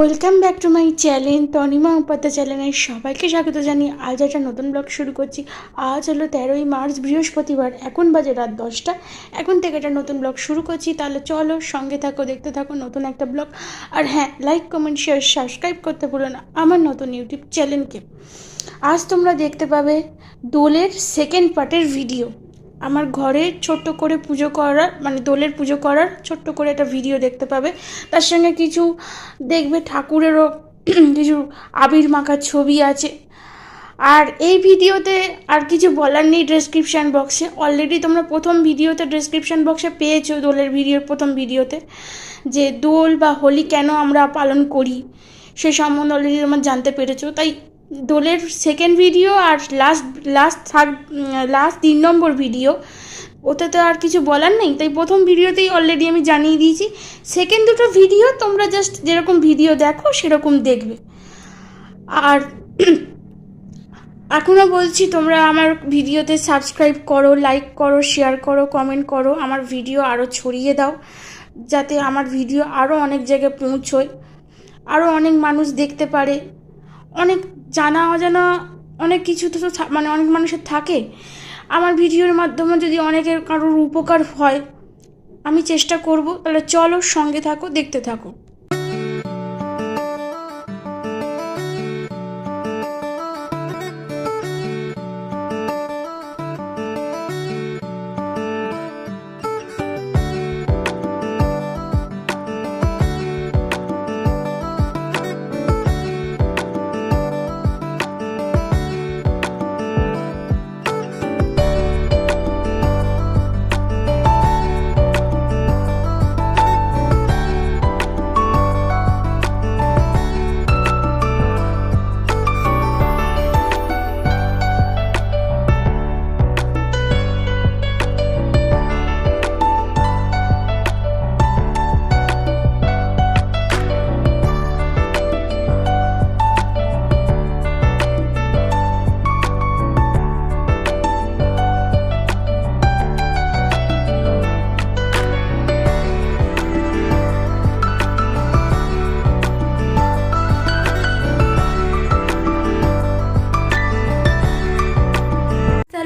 Welcome back to my channel Tanima Upadhyay চ্যানেলের সবাইকে স্বাগত জানিয়ে আজ একটা নতুন ব্লগ শুরু করছি। আজ হলো তেরোই মার্চ, বৃহস্পতিবার, এখন বাজে রাত দশটা। এখন থেকে একটা নতুন ব্লগ শুরু করছি, তাহলে চলো সঙ্গে থাকো, দেখতে থাকো নতুন একটা ব্লগ আর হ্যাঁ লাইক কমেন্ট শেয়ার সাবস্ক্রাইব করতে ভুলো না আমার নতুন ইউটিউব চ্যানেলকে আজ তোমরা দেখতে পাবে দোলের সেকেন্ড পার্টের ভিডিও আমার ঘরে ছোট্ট করে পুজো করার মানে দোলের পুজো করার ছোট্ট করে একটা ভিডিও দেখতে পাবে। তার সঙ্গে কিছু দেখবে ঠাকুরেরও কিছু আবির মাখার ছবি আছে। আর এই ভিডিওতে আর কিছু বলার নেই ডেসক্রিপশান বক্সে অলরেডি তোমরা প্রথম ভিডিওতে ডেসক্রিপশান বক্সে পেয়েছ দোলের ভিডিওর প্রথম ভিডিওতে। যে দোল বা হোলি কেন আমরা পালন করি, সে সম্বন্ধে অলরেডি তোমরা জানতে পেরেছ। তাই দোলের সেকেন্ড ভিডিও আর লাস্ট লাস্ট থার্ড লাস্ট তিন নম্বর ভিডিও ওতে তো আর কিছু বলার নেই, তাই প্রথম ভিডিওতেই অলরেডি আমি জানিয়ে দিয়েছি। সেকেন্ড দুটো ভিডিও তোমরা জাস্ট যেরকম ভিডিও দেখো, সেরকম দেখবে। আর এখনও বলছি, তোমরা আমার ভিডিওতে সাবস্ক্রাইব করো লাইক করো শেয়ার করো কমেন্ট করো, আমার ভিডিও আরও ছড়িয়ে দাও, যাতে আমার ভিডিও আরও অনেক জায়গায় পৌঁছয় আরও অনেক মানুষ দেখতে পারে। অনেক জানা অজানা অনেক কিছু তো মানে অনেক মানুষের থাকে। আমার ভিডিওর মাধ্যমে যদি অনেকের কারোর উপকার হয়, আমি চেষ্টা করব। তাহলে চলো সঙ্গে থাকো, দেখতে থাকো।